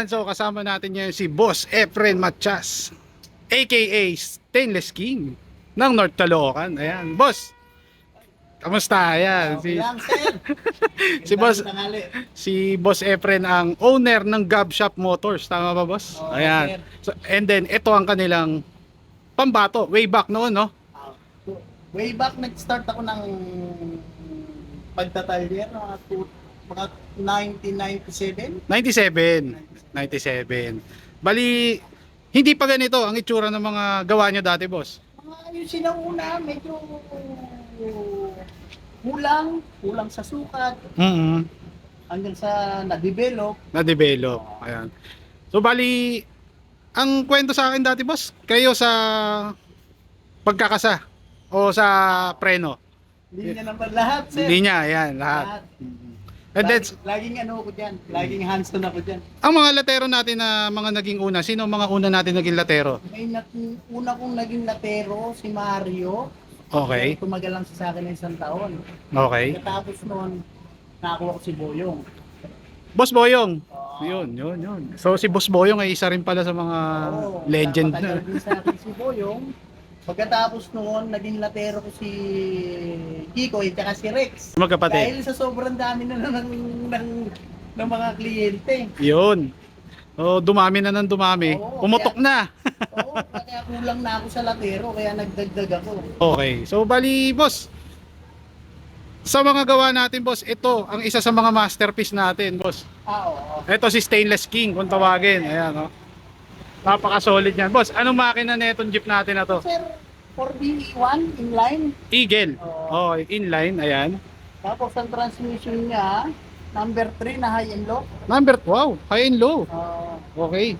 Okay yan, so kasama natin ngayon si Boss Efren Machas aka Stainless King ng North Caloocan. Ayan, boss. Kamusta? Ayan, si, lang, sir. si boss si Boss Efren ang owner ng Gab Shop Motors. Tama ba, boss? Oo, Ayan. So, and then ito ang kanilang pambato way back noon, no? Ah, Way back nag-start ako ng pagtatalyer mga, two- mga 1997. 97. 97. Bali hindi pa ganito ang itsura ng mga gawa nyo dati, boss. Mga yung sinauna, medyo kulang, kulang sa sukat, Mhm. hanggang sa na-develop. na-develop. Ayan. So bali ang kwento sa akin dati boss, kayo sa pagkakasa o sa preno. Hindi niya naman lahat, sir. Hindi niya, ayan, lahat. And Lagi- laging ano ako dyan, laging hands-on ako dyan. ang mga latero natin na mga naging una, sino ang mga una natin naging latero? May nat- una kong naging latero, si Mario. Okay, Tumagal lang siya sa akin ng isang taon. okay. Katapos noon, nakakuha ko si Boyong. Boss Boyong. Oo. Yun, yun, yun. So si Boss Boyong ay isa rin pala sa mga Oo, legend napatagal na. din sa akin si Boyong. Pagkatapos noon, naging latero ko si Kiko at si Rex. Magkapatid. Dahil sa sobrang dami na ng, ng, ng mga kliyente. Yun. So dumami na ng dumami. Oo, Pumutok na. Oo, kaya kulang na ako sa latero, kaya nagdagdag ako. Okay. So bali, boss. Sa mga gawa natin, boss, ito ang isa sa mga masterpiece natin, boss. Ah, oo. Ito si Stainless King, kung tawagin. Ayan, oh. Napaka-solid niyan. Boss, anong makina na itong jeep natin na to? Sir, 4B1 inline. Eagle. Oo. Oh, inline, ayan. Tapos ang transmission niya, number 3 na high and low. Number, wow, high and low. Ah, Okay.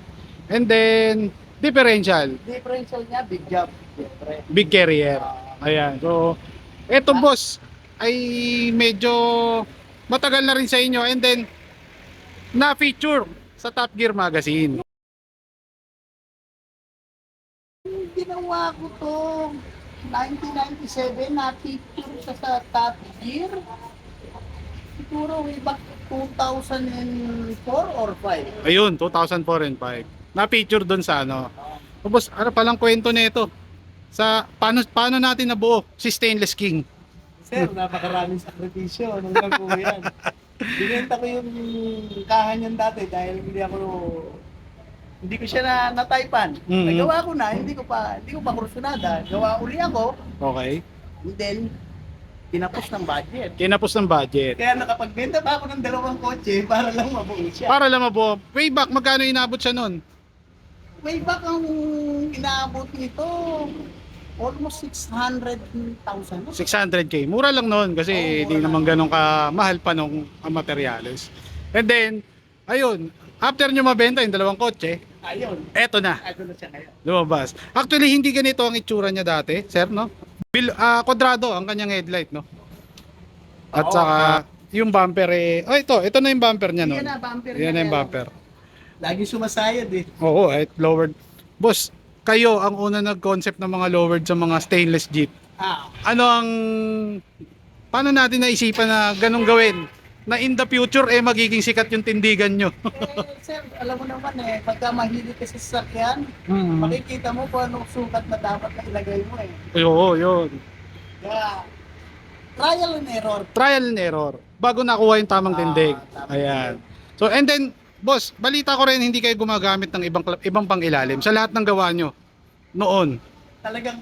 And then, differential, differential niya, big job. Siyempre. big carrier. Ah, Ayan. So, eto boss, ay medyo matagal na rin sa inyo. And then, na-feature sa Top Gear Magazine. Ginawa ko to 1997 na picture siya sa Top Gear. Siguro way back 2004 or 5. Ayun, 2004 and 5. Na-feature doon sa ano. Tapos, ano palang kwento nito? Sa paano paano natin nabuo si Stainless King? Sir, napakaraming sakripisyo nung nabuo yan. Binenta ko yung kahan niyan dati dahil hindi ako hindi ko siya na nataypan. Mhm. Nagawa ko na, hindi ko pa hindi ko pa kursunada. Gawa uli ako, Okay. and then tinapos ng budget. Kinapos ng budget. Kaya nakapagbenta pa ako ng dalawang kotse para lang mabuo siya. Para lang mabuo. Way back, magkano inabot siya noon? Way back ang inaabot nito, almost 600,000. 600k. Mura lang noon kasi hindi mura naman ganun kamahal pa nung ang materyales. And then, ayun, after nyo mabenta yung dalawang kotse, Ayun, eto na, ano na siya ngayon. lumabas. Actually, hindi ganito ang itsura niya dati, sir, no? Bil, ah, kwadrado ang kanyang headlight, no? At Oo, saka, yung bumper eh, oh ito, ito na yung bumper niya noon. Yan na, bumper Yan na yung bumper. Lagi sumasayad eh. Oo, at lowered. Boss, kayo ang una nag-concept ng mga lowered sa mga stainless jeep. Ah, ano ang paano natin naisipan na ganun gawin na in the future eh magiging sikat yung tindigan nyo. Eh, sir, alam mo naman eh, pagka mahilig ka sa sasakyan, mm. makikita mo kung anong sukat na dapat na ilagay mo eh. oo yun. Kaya, trial and error. trial and error. Bago nakuha yung tamang Ah, tindig. tamang ayan. So and then boss balita ko rin hindi kayo gumagamit ng ibang ibang pangilalim sa lahat ng gawa nyo noon. Talagang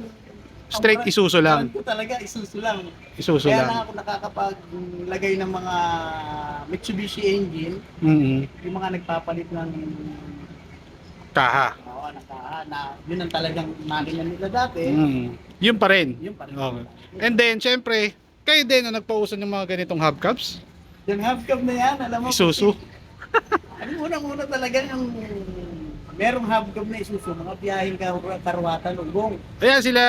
straight ang isuso lang ko talaga isuso lang. isuso Kaya lang na ako nakakapaglagay ng mga Mitsubishi engine, mm yung mga nagpapalit ng kaha Oo, naka, na, yun ang talagang makina nila dati. mm. yun pa rin Yun pa rin. Okay. and then syempre kayo din na nagpauso ng mga ganitong hubcaps Yung cab na yan, alam mo. isusu Ano unang-una talaga yung merong cab na isuso, mga biyaheng kar- karwatan, ugong. Ayan sila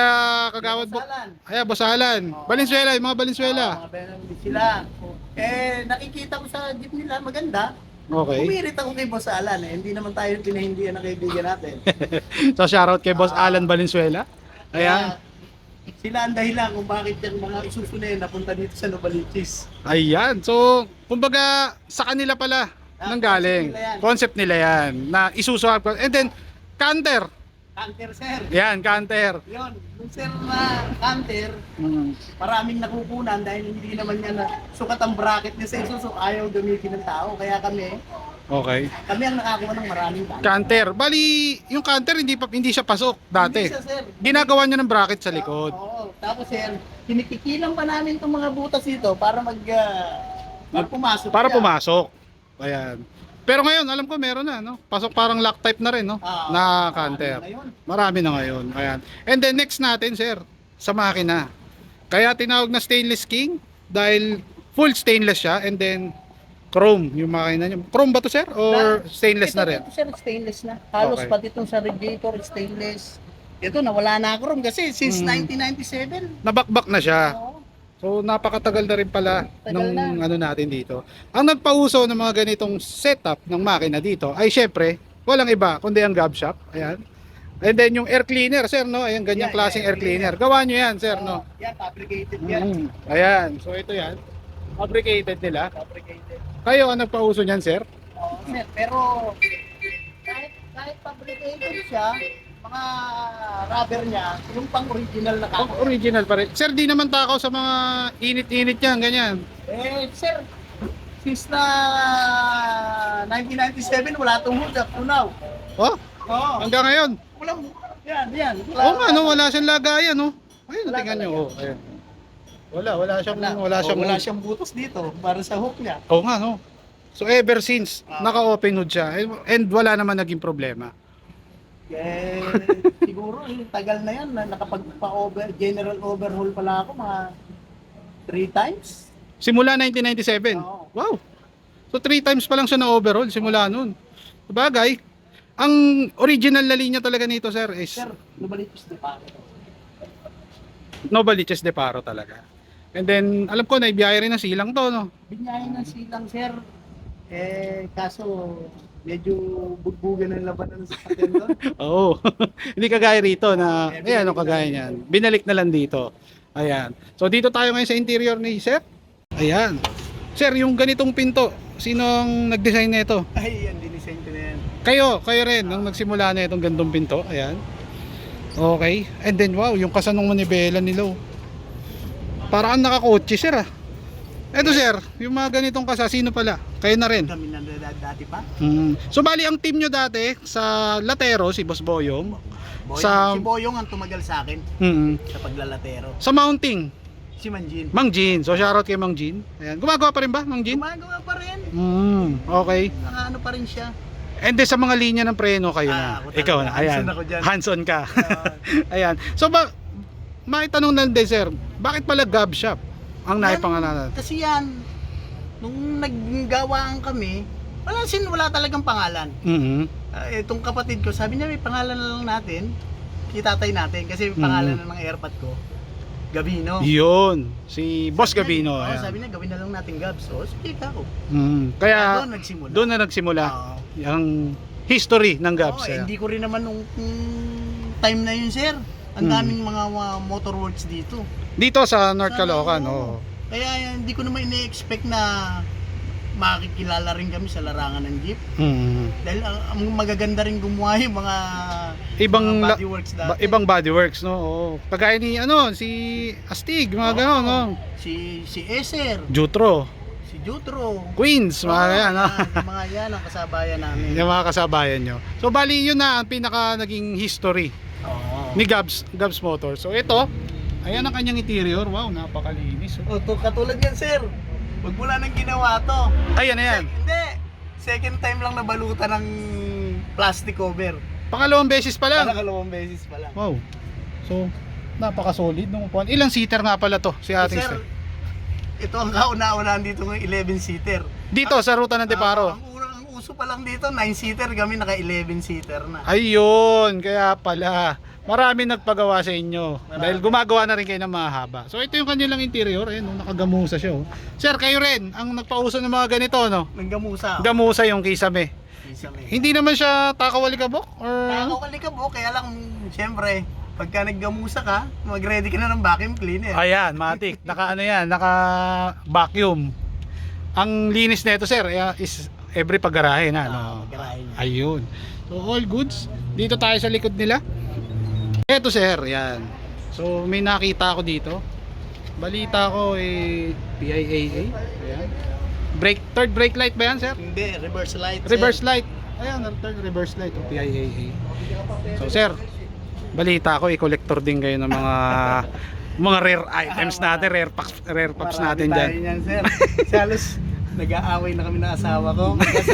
kagawad bo. Salan. Ayan, Boss Alan. Valenzuela, yung mga Valenzuela. Oo, mga benang sila. Eh, nakikita ko sa jeep nila, maganda. Okay. Umirit ako kay Boss Alan eh. Hindi naman tayo pinahindihan ng kaibigan natin. So shoutout kay Boss Alan Valenzuela. Ayan. Kaya, sila ang dahilan kung bakit yung mga isuso na yun napunta dito sa Novaliches. Ayan. So, kumbaga sa kanila pala Ah, concept nila yan. Concept nila yan. Na isuswap ko. And then, canter. Canter, sir. Yan, canter. Yun, yung sir na canter, maraming nakukunan dahil hindi naman niya na sukat ang bracket niya sa Isuzu, ayaw gamitin ng tao. Kaya kami, Okay. kami ang nakakuha ng maraming canter. Canter. Bali, yung canter hindi pa hindi siya pasok dati. Hindi siya, sir. Ginagawa niya ng bracket sa likod. Oo, tapos sir, kinikikilang pa namin itong mga butas dito para mag, ah, para pumasok Para siya. pumasok. Ayan. Pero ngayon, alam ko meron na, no? Pasok parang lock type na rin, no? Ah, na marami canter. na. Marami na ngayon. Ayan. And then next natin, sir, sa makina. Kaya tinawag na stainless king dahil full stainless siya and then chrome yung makina niya. Chrome ba to, sir? Or stainless ito, na rin? Ito sir, stainless na. Halos Okay. pati itong sa radiator, stainless. Ito, nawala na ron kasi since Mm. 1997. Nabakbak na siya. Oo. So napakatagal na rin pala Tagal nung na. ano natin dito. Ang nagpauso ng mga ganitong setup ng makina dito ay syempre walang iba kundi ang gab shop. Ayan. And then yung air cleaner, sir, no? Ayan, ganyang Yeah, klaseng yeah, air cleaner. Gawa nyo yan, sir, no? Oo, Yan, fabricated yan. Mm. Ayan. So ito yan. Fabricated nila. Fabricated. Kayo ang nagpauso niyan, sir? Oo, sir. Pero kahit, kahit fabricated siya, mga rubber niya, yung pang original na kako. original pa rin. Sir, di naman takaw sa mga init-init yan, ganyan. Eh, sir, since na 1997, wala itong hood up to now. Oh, Oo. hanggang ngayon. Walang, yan, yan. Wala, Oo nga, no? Wala siyang lagayan, no? Ayun, Wala tingnan talaga. Oh, ayan. Wala, wala siyang, Wala, wala siyang, wala siyang butos dito para sa hook niya. Oo nga, no? So ever since, Ah. naka-open hood siya and, and wala naman naging problema. Eh, siguro, eh, tagal na yan na nakapagpa-over, general overhaul pala ako mga three times. Simula 1997. Oo. Wow. So three times pa lang siya na overhaul simula noon. Sabagay, ang original na linya talaga nito, sir, is Sir, lumalitis na pa. Novaliches de Paro talaga. And then, alam ko, naibiyahe rin ng silang to, no? Binyayin ng silang, sir. Eh, kaso, medyo bugbugan ng labanan sa sasakyan doon. Oo. Hindi kagaya rito na, Eh, ayan, ano kagaya niyan. Binalik na lang dito. Ayan. So, dito tayo ngayon sa interior ni Sir. Ayan. Sir, yung ganitong pinto, sinong nag-design nito? Ay, yan, dinisign ko na yan. Kayo, kayo rin, nung nagsimula na itong gandong pinto. Ayan. Okay. And then, wow, yung kasanong manibela nila. Parang nakakotse, sir ah. Eto sir, yung mga ganitong kasa, sino pala? Kayo na rin. Kami na dati pa. Mm. So bali ang team nyo dati sa Latero, si Boss Boyong. Boyong, Sa- Si Boyong ang tumagal sa akin Mm. sa paglalatero. Sa mounting, Si Manjin. Mang Jean. So shoutout kay Mang Jean. Ayan. Gumagawa pa rin ba, Mang Jean? Gumagawa pa rin. Mm. Okay. Nakaano pa rin siya. And then sa mga linya ng preno kayo Ah, na. ako talaga. Ikaw na. Ayan. Hands-on ako dyan. Hands-on ka. Ah, Ayan. So ba maitanong na din sir, bakit pala Gab Shop ang Yan, naipangalan? Kasi yan, nung naggawaan kami, wala sin wala talagang pangalan. Mhm. Ah, itong kapatid ko, sabi niya may pangalan na lang natin. Kitatay natin kasi may pangalan Mm. na ng airpot ko. Gabino. Yun. Si Boss Sabi Gabino. niya- ayan. sabi niya, gawin na lang natin Gabs. So, sige ka ako. Mm. Kaya Kaya doon nagsimula. doon na nagsimula Oo. ang history ng Gabs. Oo, eh, hindi ko rin naman nung mm, time na yun, sir. Ang Mm. daming mga, mga motorworks dito. Dito sa North Sa- Caloocan, oo. oo. Kaya hindi ko naman ine-expect na makikilala rin kami sa larangan ng jeep. Mm. Dahil ang, ang magaganda rin gumawa yung mga Ibang mga la- bodyworks ba- dati. ibang bodyworks, no? Oo. Kagaya ni ano, si Astig, mga Oo. gano'n, no? Si si Eser, Jutro, si Jutro. Queens, mga Oo, yan, no? yung mga yan ang kasabayan namin. Yung mga kasabayan nyo. So, bali yun na ang pinaka naging history. Ni Gabs, Gabs Motor. So, ito, ayan ang kanyang interior. Wow, napakalinis. oh. O, to, katulad yan, sir. Pag wala nang ginawa to. Ayan, ayan. Hindi. Second time lang nabalutan ng plastic cover. Pangalawang beses pa lang. Panakalawang beses pa lang. Wow. So, napaka-solid ng upuan. Ilang seater nga pala to si ating sir, sir? ito ang kauna-unahan dito ng 11-seater. Dito sa ruta ng Deparo. Ah, ang, unang- ang uso pa lang dito, 9-seater. Kami naka 11-seater na. Ayun, kaya pala. Marami nagpagawa sa inyo. Marami. Dahil gumagawa na rin kayo ng mahaba. So ito yung kanilang interior, ayun, oh, nakagamusa siya. Oh. Sir, kayo rin ang nagpauso ng mga ganito, no? Nanggamusa. Gamusa yung kisame. Isame. Hindi naman siya takawalikabok or Nakakawali ka po, kaya lang, siyempre, pagka naggamusa ka, mag-ready ka na ng vacuum cleaner. Ayan, matik. Naka ano yan, naka vacuum. Ang linis nito, sir, eh, is every paggarahe na, no? Ah, niya. Ayun. So, all goods. Dito tayo sa likod nila. Eto, sir. Yan. So, may nakita ako dito. Balita ko, eh, PIAA. Ayan. Brake, third brake light ba yan, sir? Hindi, reverse light. sir. Reverse light. Ayan, third reverse light. Oh, PIAA. So, sir, balita ko, i-collector din kayo ng mga mga rare items natin, rare packs, rare packs natin dyan. niyan, sir. Halos nag-aaway na kami ng asawa ko kasi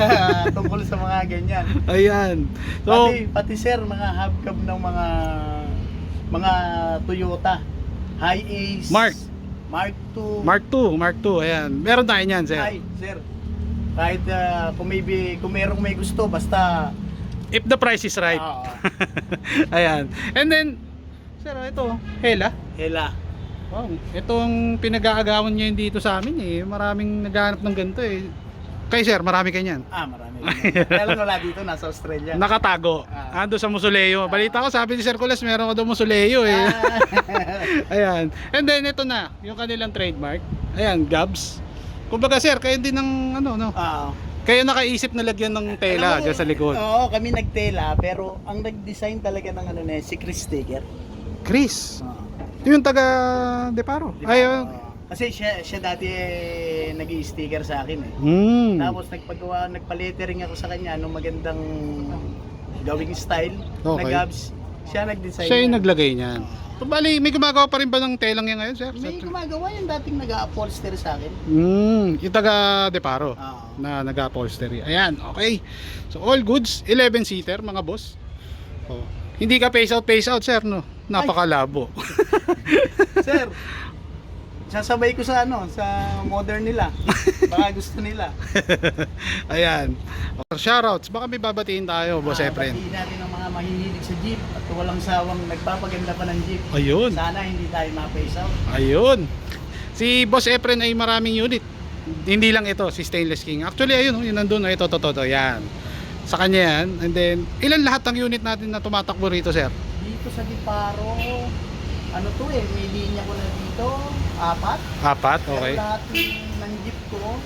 tungkol sa mga ganyan. Ayan. So, pati, pati sir, mga hubcap ng mga mga Toyota. High Ace. Mark. Mark 2. Mark 2, Mark 2, ayan. Meron tayo niyan, sir. Ay, sir. Kahit ah, kung may bi- kung merong may gusto basta If the price is right. Oo. Ayan. And then, sir, ito, Hela. hela. Wow, itong pinag-aagawan niya dito sa amin eh. Maraming naghahanap ng ganito eh. Kay sir, marami kanyan. Ah, marami. Lang wala dito, nasa Australia. Nakatago. Ah. Ando sa Musoleo. Balita ko, sabi ni Sir Coles, meron ko daw Musoleo eh. Ah. Ayan. And then ito na, yung kanilang trademark. Ayan, Gabs. Kumbaga sir, kayo din ng ano, no? Ah. Kayo nakaisip na lagyan ng tela Alam mo, dyan sa likod. Oo, kami nagtela pero ang nag-design talaga ng ano na si Chris Sticker. Chris. Yung taga Deparo. Ayun. kasi siya siya dati eh, nag-i-sticker sa akin eh. Hmm. Tapos nagpagawa, nagpa-lettering ako sa kanya nung magandang gawing style na Okay. gabs. Siya nag-design. Siya yung yan. naglagay niyan. So, bali, may gumagawa pa rin ba ng telang yan ngayon, sir? May gumagawa yung dating nag-upholster sa akin. Hmm, yung taga Deparo Oo. na nag-upholstery. Ayan, okay. So all goods, 11 seater mga boss. Oh. Hindi ka face out, face out, sir, no? Napakalabo. Sir, sasabay ko sa ano, sa modern nila. Baka gusto nila. Ayan. Shoutouts, baka may babatiin tayo, boss Ah, Efren. batiin natin ang mga mahihilig sa jeep at walang sawang nagpapaganda pa ng jeep. Ayun. Sana hindi tayo ma-face out. Ayun. Si Boss Efren ay maraming unit. Hindi lang ito, si Stainless King. Actually, ayun, yun nandun, oh, ito, to, to, to, yan. Sa kanya yan. And then, ilan lahat ng unit natin na tumatakbo rito, sir? Dito sa Diparo, ano to eh, may linya ko na dito, apat. Apat, okay. Pero lahat ng, jeep ko,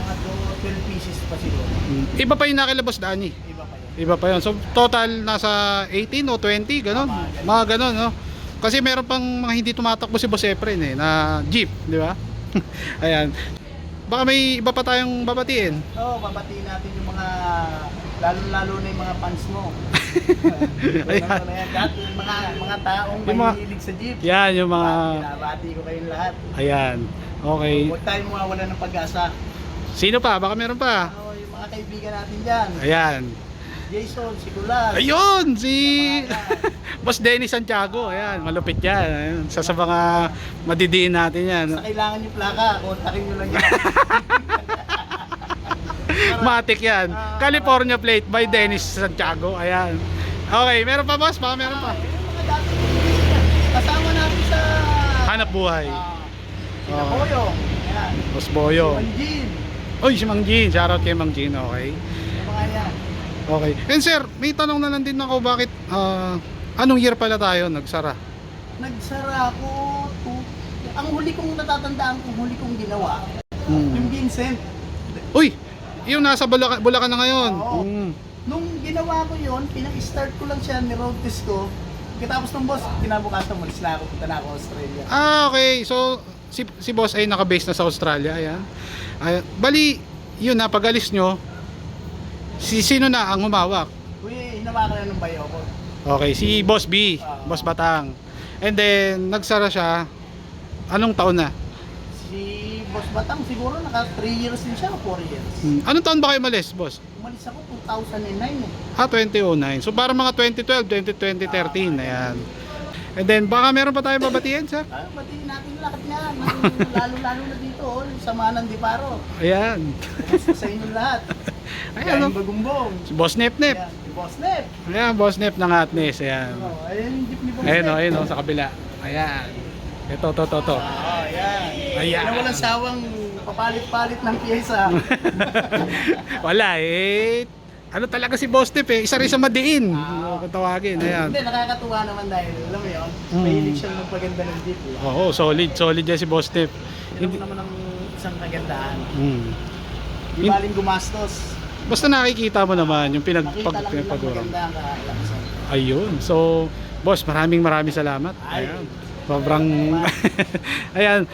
mga do- 12 pieces pa siguro. Mm. Iba pa yung nakilabos, Dani. Iba pa yun. Iba pa yun. So, total nasa 18 o 20, ganun. Tama, ganun. Mga ganun, no? Kasi meron pang mga hindi tumatakbo si Boss Efren eh, na jeep, di ba? Ayan. Baka may iba pa tayong babatiin. Oo, babatiin natin yung mga, lalo-lalo na yung mga fans mo. Ayan. Lahat yung mga, mga taong Yung mga- mahihilig sa jeep. Yan, yung mga... Binabati ko kayong lahat. Ayan. Okay. Huwag tayong mawawala ng pag-asa. Sino pa? Baka meron pa. Ano, yung mga kaibigan natin dyan. Ayan. Jason, si Kulas. Ayun! Si... Boss Dennis Santiago. Ayan, malupit yan. Ayan. Sa, sa mga madidiin natin yan. Sa kailangan yung plaka, kontakin nyo lang yan. Matic yan. California plate by Dennis Santiago. Ayan. Okay, meron pa boss? Baka meron pa. Ah. Kasama natin sa... Hanap buhay. Ah, sina. Boyong. Ayan. Boss Boyo. Manjin. Uy, si Mang Jean. Shoutout kay Mang Jean. Okay. Mga yan. Okay. And sir, may tanong na lang din ako bakit ah, anong year pala tayo nagsara? Nagsara ako to... Ang huli kong natatandaan kong huli kong ginawa, Hmm. yung Vincent. Uy, yung nasa Bulacan, Bulacan na ngayon. Oo. Hmm. Nung ginawa ko yun, pinag-start ko lang siya, ni-road test ko. Katapos ng boss, kinabukasan malis na ako, punta na ako Australia. Ah, okay. So, si, si boss ay naka-base na sa Australia. Ayan. Ay, bali, yun na, pag alis nyo, si, sino na ang humawak? Kuya, hinawa ko na ng bayo ko. Okay, si Boss B, Ah. Boss Batang. And then, nagsara siya, anong taon na? Si Boss Batang, siguro naka 3 years din siya o 4 years. Hmm. Anong taon ba kayo malis, boss? Umalis ako 2009 eh. Ah, 2009. So, parang mga 2012, 2020, 2013. Ayan. And then, baka meron pa tayo babatiin, sir? Ah, batiin natin lahat nga. Lalo-lalo na dito, oh, yung sama ng Diparo. Ayan. Sa inyo lahat? Ayan, Ayan, oh. bagumbong. Si Boss Nep Nep. Ayan, si Boss Nep. Ayan, Boss Nep ng Hotness. Ayan. Oh, ayan yung jeep ni Boss Ayan, Nep. oh, ayun, oh, sa kabila. Ayan. Ito, to, to, to. Ah, ayan. Ayan. Na walang sawang papalit-palit ng pyesa. Wala eh. Ano talaga si Boss Nep eh. Isa rin sa madiin. Ah. Kung tawagin. Ayan. Hindi, nakakatuwa naman dahil, alam mo yun, Mm. mahilig siyang magpaganda ng jeep. Eh. Oo, solid. Solid yan si Boss Nep. Hindi naman ang isang kagandahan. Hmm. Di baling gumastos. Basta nakikita mo naman yung pinag pag, lang nilang pinagpagura. maganda ang kalaksan. Ayun. So, boss, maraming maraming salamat. Ay. Ayan. Sobrang Ayan.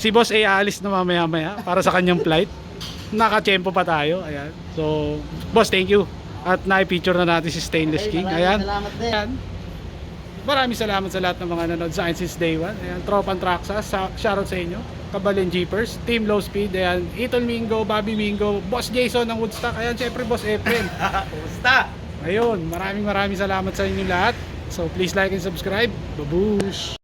Si boss ay aalis na mamaya-maya para sa kanyang flight. Naka-tempo pa tayo. Ayan. So, boss, thank you. At na-feature na natin si Stainless Okay, King. Ayan. Salamat. Ayan. Maraming salamat sa lahat ng mga nanood sa akin since day one. Ayan, Tropan Traxa, shoutout sa inyo. Kabalin Jeepers, Team Low Speed, ayan, Itol Mingo, Bobby Mingo, Boss Jason ng Woodstock, ayan, syempre Boss Efren. Kumusta? Ayun, maraming maraming salamat sa inyo lahat. So please like and subscribe. Babush!